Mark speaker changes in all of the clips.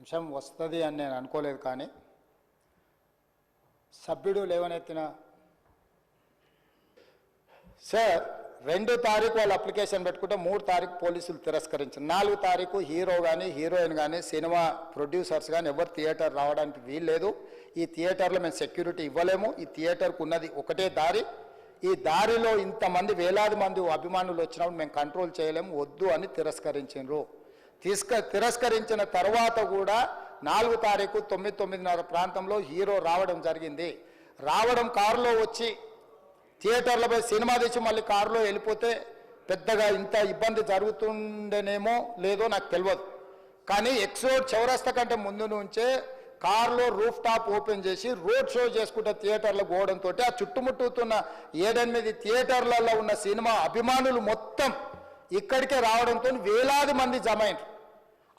Speaker 1: అంశం వస్తుంది అని నేను అనుకోలేదు కానీ సభ్యుడు లేవనెత్తిన సార్ రెండు తారీఖు వాళ్ళు అప్లికేషన్ పెట్టుకుంటే మూడు తారీఖు పోలీసులు తిరస్కరించారు. నాలుగు తారీఖు హీరో కానీ హీరోయిన్ కానీ సినిమా ప్రొడ్యూసర్స్ కానీ ఎవరు థియేటర్ రావడానికి వీల్లేదు. ఈ థియేటర్లో మేము సెక్యూరిటీ ఇవ్వలేము. ఈ థియేటర్కు ఉన్నది ఒకటే దారి. ఈ దారిలో ఇంతమంది వేలాది మంది అభిమానులు వచ్చినప్పుడు మేము కంట్రోల్ చేయలేము. వద్దు అని తిరస్కరించారు. తీసుక తిరస్కరించిన తర్వాత కూడా నాలుగు తారీఖు తొమ్మిది తొమ్మిదిన్నర ప్రాంతంలో హీరో రావడం జరిగింది. రావడం కారులో వచ్చి థియేటర్లపై సినిమా తెచ్చి మళ్ళీ కారులో వెళ్ళిపోతే పెద్దగా ఇంత ఇబ్బంది జరుగుతుండేనేమో లేదో నాకు తెలియదు. కానీ ఎక్సోడ్ చౌరస్తా కంటే ముందు నుంచే కారులో రూఫ్ టాప్ ఓపెన్ చేసి రోడ్ షో చేసుకుంటే థియేటర్లు పోవడంతో ఆ చుట్టుముట్టుతున్న ఏడెనిమిది థియేటర్లలో ఉన్న సినిమా అభిమానులు మొత్తం ఇక్కడికే రావడంతో వేలాది మంది జమ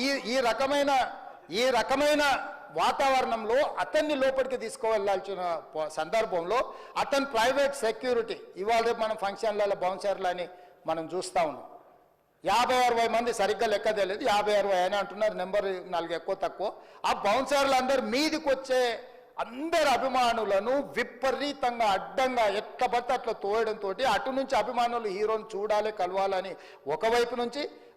Speaker 1: ఈ ఈ రకమైన ఈ రకమైన వాతావరణంలో అతన్ని లోపలికి తీసుకువెళ్ళాల్సిన సందర్భంలో అతని ప్రైవేట్ సెక్యూరిటీ ఇవాళ రేపు మనం ఫంక్షన్లలో బౌన్సర్లు అని మనం చూస్తూ ఉన్నాం. యాభై అరవై మంది సరిగ్గా లెక్క తెలియదు యాభై అరవై అని అంటున్నారు నెంబర్ నాలుగు ఎక్కువ తక్కువ. ఆ బౌన్సర్లు అందరు మీదికి వచ్చే అందరు అభిమానులను విపరీతంగా అడ్డంగా ఎట్ల పడితే అట్లా తోయడంతో అటు నుంచి అభిమానులు హీరోని చూడాలి కలవాలని ఒకవైపు నుంచి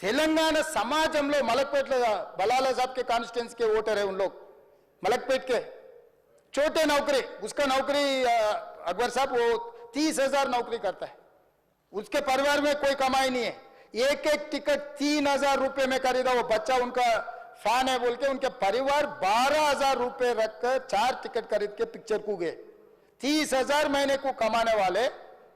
Speaker 1: तेलंगाना समाज में मलकपेट बलाल साहब के कांस्टेंस के वोटर है उन लोग मलकपेट के। छोटे नौकरी, उसका नौकरी अकबर साहब, वो तीस हज़ार नौकरी करता है। उसके परिवार में कोई कमाई नहीं है। एक एक टिकट तीन हज़ार रुपये में खरीदा, वो बच्चा उनका फ़ैन है बोल के, उनके परिवार बारह हज़ार रुपये रखकर चार टिकट खरीद के पिक्चर को गए तीस हज़ार महीने को कमाने वाले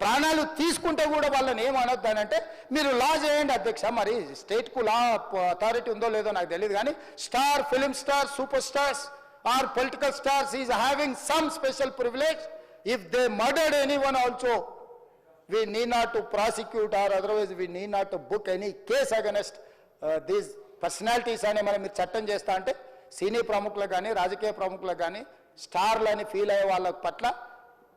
Speaker 1: ప్రాణాలు తీసుకుంటే కూడా వాళ్ళని ఏమనొద్దానంటే మీరు లా చేయండి అధ్యక్ష మరి స్టేట్కు లా అథారిటీ ఉందో లేదో నాకు తెలియదు కానీ star film star super stars or political stars is having some special privilege if they murdered any one also we need not to prosecute or otherwise we need not to book any case against uh, these మనం మీరు చట్టం చేస్తా అంటే సినీ ప్రముఖులకు కానీ రాజకీయ ప్రముఖులకు కానీ స్టార్లు అని ఫీల్ అయ్యే వాళ్ళ పట్ల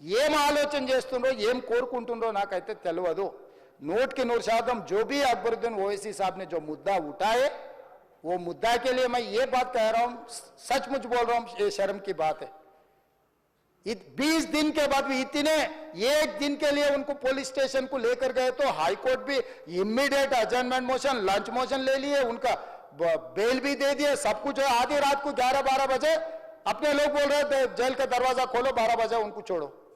Speaker 1: ఏం ఆలోచన చేస్తుండ్రో ఏం కోరుకుంటుండ్రో నాకైతే తెలియదు नोट के नूर शादम जो भी अकबरुद्दीन ओवैसी साहब ने जो मुद्दा उठाए वो मुद्दा के लिए मैं ये बात कह रहा हूं सचमुच बोल रहा हूं ये शर्म की बात है बीस दिन के बाद भी इतने एक दिन के लिए उनको पुलिस स्टेशन को लेकर गए तो हाई कोर्ट भी immediate adjournment motion lunch motion ले लिए उनका ब- बेल भी दे दिए सब कुछ है आधी रात को ग्यारह बारह बजे अपने लोग बोल रहे थे जेल का दरवाजा खोलो बारह बजे उनको छोड़ो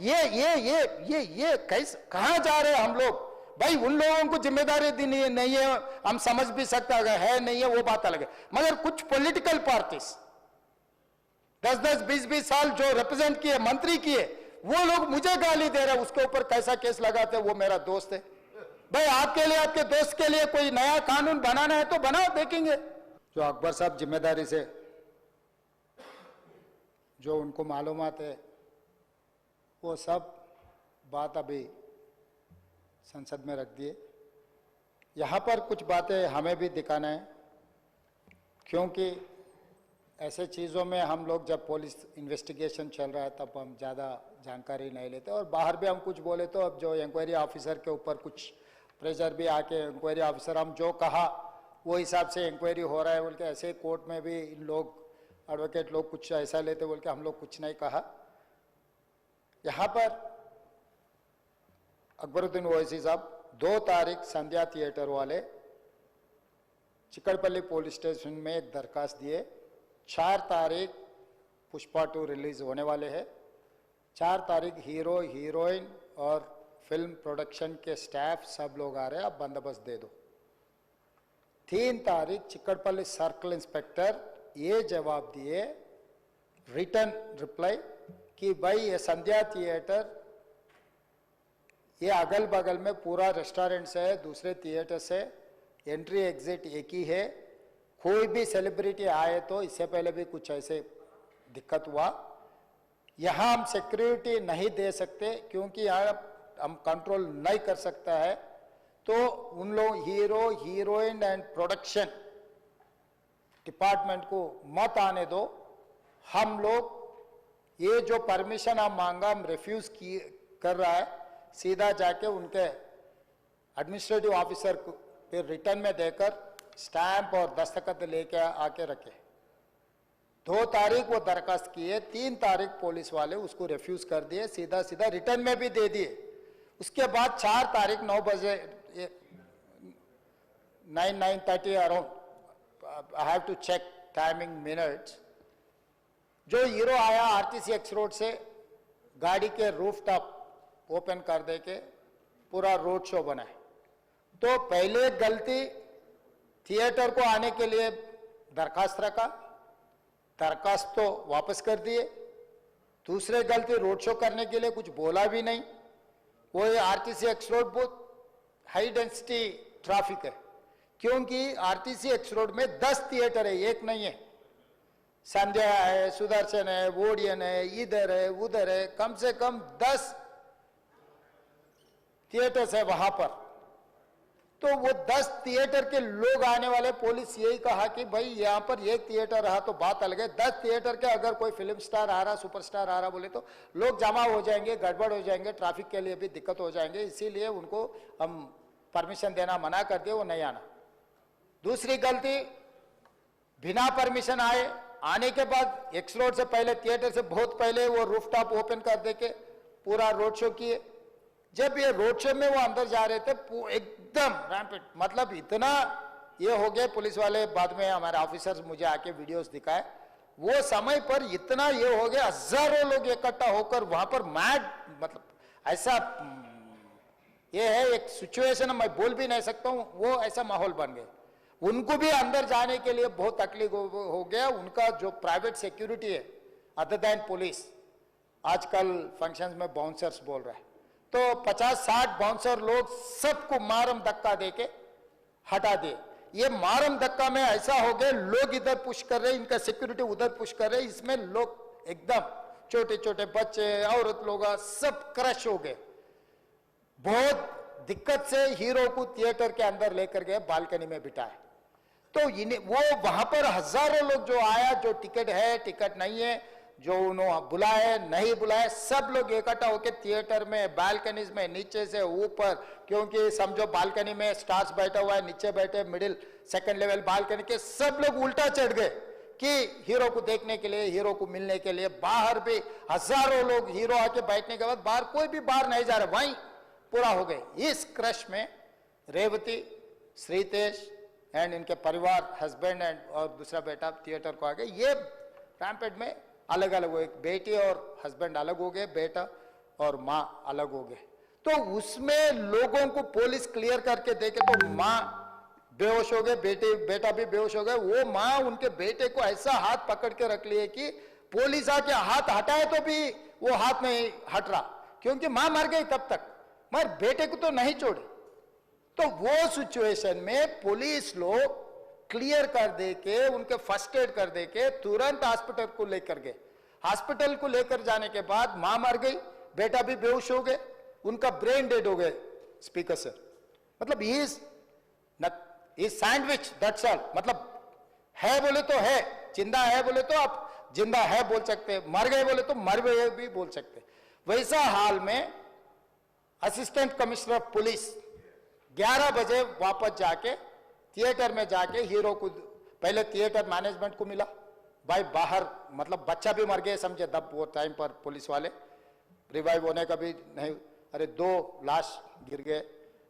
Speaker 1: ये ये ये ये ये कैसे, कहाँ जा रहे हम लोग? भाई, उन लोगों को ज़िम्मेदारी देनी है, नहीं है, हम समझ भी सकते अगर है नहीं है, वो बात अलग है। मगर कुछ पॉलिटिकल पार्टीज़ दस दस बीस बीस साल जो रिप्रेजेंट किए, मंत्री किए, वो लोग मुझे गाली दे रहे उसके ऊपर कैसा केस लगाते वो मेरा दोस्त है। भाई, आपके लिए, आपके दोस्त के लिए कोई नया कानून बनाना है तो बनाओ, देखेंगे। जो अकबर साहब ज़िम्मेदारी से, जो उनको मालूम है वो सब बात अभी संसद में रख दिए। यहाँ पर कुछ बातें हमें भी दिखाना है, क्योंकि ऐसे चीज़ों में हम लोग जब पुलिस इन्वेस्टिगेशन चल रहा है, तब हम ज़्यादा जानकारी नहीं लेते। और बाहर भी हम कुछ बोले तो अब जो इंक्वायरी ऑफिसर के ऊपर कुछ प्रेशर भी आके इंक्वायरी ऑफिसर हम जो कहा, वो हिसाब से इंक्वायरी हो रहा है। बोल के ऐसे कोर्ट में भी इन लोग एडवोकेट लोग कुछ ऐसा लेते बोल के हम लोग कुछ नहीं कहा। यहाँ पर अकबरुद्दीन ओवैसी साहब दो तारीख संध्या थिएटर वाले चिकड़पल्ली पुलिस स्टेशन में एक दरखास्त दिए। चार तारीख पुष्पा टू रिलीज़ होने वाले हैं। चार तारीख हीरो, हीरोइन और फ़िल्म प्रोडक्शन के स्टाफ सब लोग आ रहे हैं। आप बंदोबस्त दे दो। तीन तारीख चिकड़पल्ली सर्कल इंस्पेक्टर ये जवाब दिए। रिटर्न रिप्लाई कि भाई ये संध्या थिएटर ये अगल बगल में पूरा रेस्टोरेंट है, दूसरे थिएटर से एंट्री एग्जिट एक ही है। कोई भी सेलिब्रिटी आए तो इससे पहले भी कुछ ऐसे दिक्कत हुआ। यहाँ हम सिक्योरिटी नहीं दे सकते क्योंकि यहाँ हम कंट्रोल नहीं कर सकता है। तो उन लोग hero heroine and production department को मत आने दो। हम लोग ये जो परमिशन आप मांगा, हम रिफ्यूज की, कर रहा है, सीधा जाके उनके एडमिनिस्ट्रेटिव ऑफिसर को, फिर रिटर्न में देकर स्टैंप और दस्तखत लेके आके रखे। दो तारीख वो दरखास्त किए, तीन तारीख पुलिस वाले उसको रिफ्यूज कर दिए, सीधा सीधा रिटर्न में भी दे दिए। उसके बाद चार तारीख नौ बजे nine nine thirty around I have to check timing minutes जो हीरो आया आरटीसी एक्स रोड से, गाड़ी के रूफ टॉप ओपन कर दे के पूरा रोड शो बनाए। तो पहले गलती थिएटर को आने के लिए दरखास्त रखा, दरखास्त तो वापस कर दिए। दूसरे गलती रोड शो करने के लिए कुछ बोला भी नहीं। वो ये आरटीसी एक्स रोड बहुत हाई डेंसिटी ट्रैफ़िक है, क्योंकि आरटीसी एक्स रोड में दस थिएटर है, एक नहीं है। संध्या है, सुदर्शन है वोडियन है, इधर है, उधर है, कम से कम दस थिएटर्स है वहाँ पर। तो वो दस थिएटर के लोग आने वाले पुलिस यही कहा कि भाई, यहाँ पर एक थिएटर रहा तो बात अलग है। दस थिएटर के अगर कोई फ़िल्म स्टार आ रहा सुपरस्टार आ रहा बोले तो लोग जमा हो जाएँगे, गड़बड़ हो जाएँगे ट्रैफ़िक के लिए भी दिक्कत हो जाएँगे। इसीलिए उनको हम परमिशन देना मना कर दिए वो नहीं आना। दूसरी गलती, बिना परमिशन आए आने के बाद एक्स रोड से पहले थिएटर से बहुत पहले वो रूफटॉप ओपन कर दे के पूरा रोड शो किए। जब ये रोड शो में वो अंदर जा रहे थे एकदम रैम्पेड मतलब इतना ये हो गया पुलिस वाले बाद में हमारे ऑफिसर्स मुझे आके वीडियोस दिखाए। वो समय पर इतना ये हो गया हज़ारों लोग इकट्ठा होकर वहाँ पर मैड मतलब ऐसा हम्म, ये है एक सिचुएशन मैं बोल भी नहीं सकता हूँ वो ऐसा माहौल बन गया। उनको भी अंदर जाने के लिए बहुत तकलीफ़ हो, गया। उनका जो प्राइवेट सिक्योरिटी है अदर देन पुलिस आजकल फ़ंक्शंस में बाउंसर्स बोल रहा है। तो 50-60 बाउंसर लोग सबको मारम धक्का देके हटा दिए ये मारम धक्का में ऐसा हो गया लोग इधर पुश कर रहे इनका सिक्योरिटी उधर पुश कर रहे इसमें लोग एकदम छोटे छोटे बच्चे औरत लोग सब क्रश हो गए। बहुत दिक्कत से हीरो को थिएटर के अंदर लेकर गए बालकनी में बिठाए। तो वो वहाँ पर हज़ारों लोग जो आया, जो टिकट है, टिकट नहीं है, जो उन्होंने बुलाए, नहीं बुलाए, सब लोग इकट्ठा होकर थिएटर में, बालकनीज में, नीचे से ऊपर, क्योंकि समझो बालकनी में स्टार्स बैठा हुआ है, नीचे बैठे, मिडिल, सेकंड लेवल बालकनी के सब लोग उल्टा चढ़ गए, कि हीरो को देखने के लिए, हीरो को मिलने के लिए, बाहर भी हज़ारों लोग हीरो आके बैठने के बाद बाहर कोई भी बाहर नहीं जा रहा, वहीं पूरा हो गए। इस क्रश में रेवती, श्रीतेश एंड इनके परिवार हस्बैंड एंड और दूसरा बेटा थिएटर को आ गए। ये रैम्पेड में अलग अलग हो एक बेटी और हस्बैंड अलग हो गए, बेटा और माँ अलग हो गए। तो उसमें लोगों को पुलिस क्लियर करके देखे तो माँ बेहोश हो गए, बेटे, बेटा भी बेहोश हो गए। वो माँ उनके बेटे को ऐसा हाथ पकड़ के रख लिए कि पुलिस आके हाथ हटाए तो भी वो हाथ नहीं हट रहा। क्योंकि माँ मर गई तब तक। मगर बेटे को तो नहीं छोड़े। तो वो सिचुएशन में पुलिस लोग क्लियर कर दे के, उनके फ़र्स्ट एड कर दे के तुरंत हॉस्पिटल को लेकर गए। हॉस्पिटल को लेकर जाने के बाद माँ मर गई, बेटा भी बेहोश हो गए, उनका ब्रेन डेड हो गए स्पीकर से मतलब इज़ सैंडविच दैट्स मतलब है बोले तो है, ज़िंदा है बोले तो आप ज़िंदा है बोल सकते मर गए बोले तो मर गए भी बोल सकते वैसा हाल में असिस्टेंट कमिश्नर ऑफ़ पुलिस 11 बजे वापस जाके थिएटर में जाके हीरो को पहले थिएटर मैनेजमेंट को मिला। भाई बाहर मतलब बच्चा भी मर गए समझे, तब वो टाइम पर पुलिस वाले। रिवाइव होने का भी नहीं, अरे दो लाश गिर गए।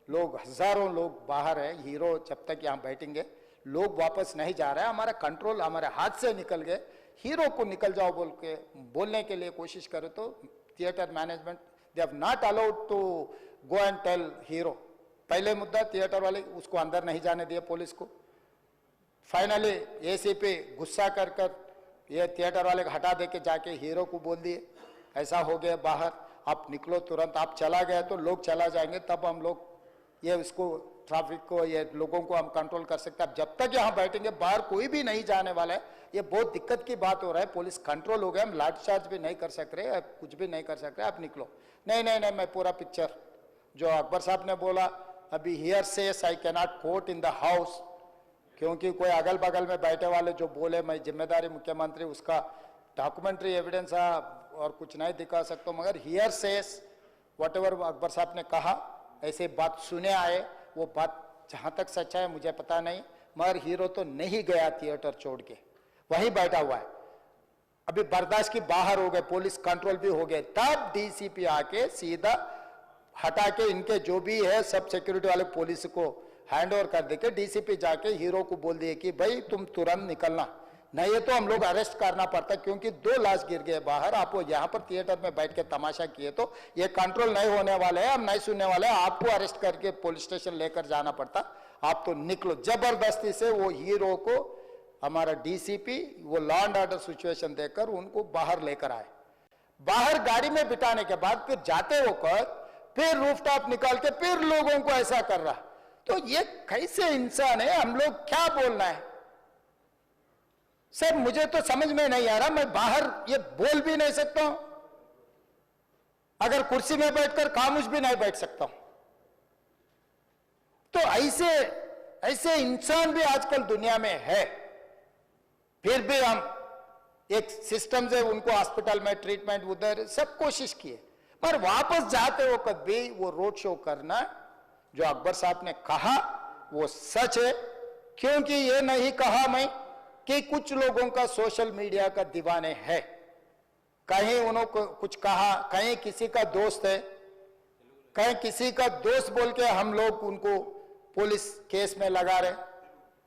Speaker 1: लोग, हज़ारों लोग बाहर है हीरो जब तक यहाँ बैठेंगे, लोग वापस नहीं जा रहे हैं। हमारा कंट्रोल हमारे हाथ से निकल गए। हीरो को निकल जाओ बोल के, बोलने के लिए कोशिश करो तो theatre management they have not allowed to go and tell hero पहले मुद्दा थिएटर वाले उसको अंदर नहीं जाने दिए पुलिस को। फाइनली ए एसीपी गुस्सा कर कर ये थिएटर वाले को हटा दे के जाके हीरो को बोल दिए, ऐसा हो गया बाहर, आप निकलो तुरंत, आप चला गए तो लोग चला जाएँगे, तब हम लोग ये उसको ट्रैफ़िक को, ये लोगों को हम कंट्रोल कर सकते हैं। अब जब तक यहाँ बैठेंगे, बाहर कोई भी नहीं जाने वाला है, ये बहुत दिक्कत की बात हो रहा है, पुलिस कंट्रोल हो गया, हम लाठीचार्ज भी नहीं कर सक रहे कुछ भी नहीं कर सक रहे, आप निकलो। नहीं नहीं नहीं, मैं पूरा पिक्चर जो अकबर साहब ने बोला अभी here says I cannot quote in the house क्योंकि कोई अगल बगल में बैठे वाले जो बोले, मैं ज़िम्मेदारी मुख्यमंत्री, उसका डॉक्यूमेंट्री एविडेंस और कुछ नहीं दिखा सकता, मगर here says whatever Akbar साहब ने कहा, ऐसे बात सुने आए, वो बात जहाँ तक सच्चा है, मुझे पता नहीं, मगर हीरो तो नहीं गया थिएटर छोड़ के, वहीं बैठा हुआ है। अभी बर्दाश्त की बाहर हो गए पुलिस कंट्रोल भी हो गए, तब डीसीपी आके सीधा हटा के इनके जो भी है, सब सिक्योरिटी वाले पुलिस को हैंड ओवर कर देके डीसीपी जाके हीरो को बोल दिए कि भाई तुम तुरंत निकलना। नहीं तो हम लोग अरेस्ट करना पड़ता क्योंकि दो लाश गिर गए बाहर। आप यहाँ पर थिएटर में बैठ के तमाशा किए तो ये कंट्रोल नहीं होने वाले हैं, हम नहीं सुनने वाले हैं। आपको अरेस्ट करके पुलिस स्टेशन लेकर जाना पड़ता। आप तो निकलो। ज़बरदस्ती से वो हीरो को, हमारा डीसीपी वो लॉ एंड ऑर्डर सिचुएशन देखकर उनको बाहर लेकर आए। बाहर गाड़ी में बिठाने के बाद फिर जाते होकर फिर रूफटॉप निकाल के फिर लोगों को ऐसा कर रहा। तो ये कैसे इंसान है? हम लोग क्या बोलना है? सर, मुझे तो समझ में नहीं आ रहा, मैं बाहर ये बोल भी नहीं सकता हूँ। अगर कुर्सी में बैठकर खामोश भी नहीं बैठ सकता हूँ। तो ऐसे ऐसे इंसान भी आजकल दुनिया में है। फिर भी हम एक सिस्टम से उनको हॉस्पिटल में ट्रीटमेंट उधर सब कोशिश किए। पर वापस जाते वक्त भी वो रोड शो करना, जो अकबर साहब ने कहा, वो सच है। क्योंकि ये नहीं कहा मैं कि कुछ लोगों का सोशल मीडिया का दीवाने है। कहीं उन्होंने कुछ कहा, कहीं किसी का दोस्त है, कहीं किसी का दोस्त बोल के हम लोग उनको पुलिस केस में लगा रहे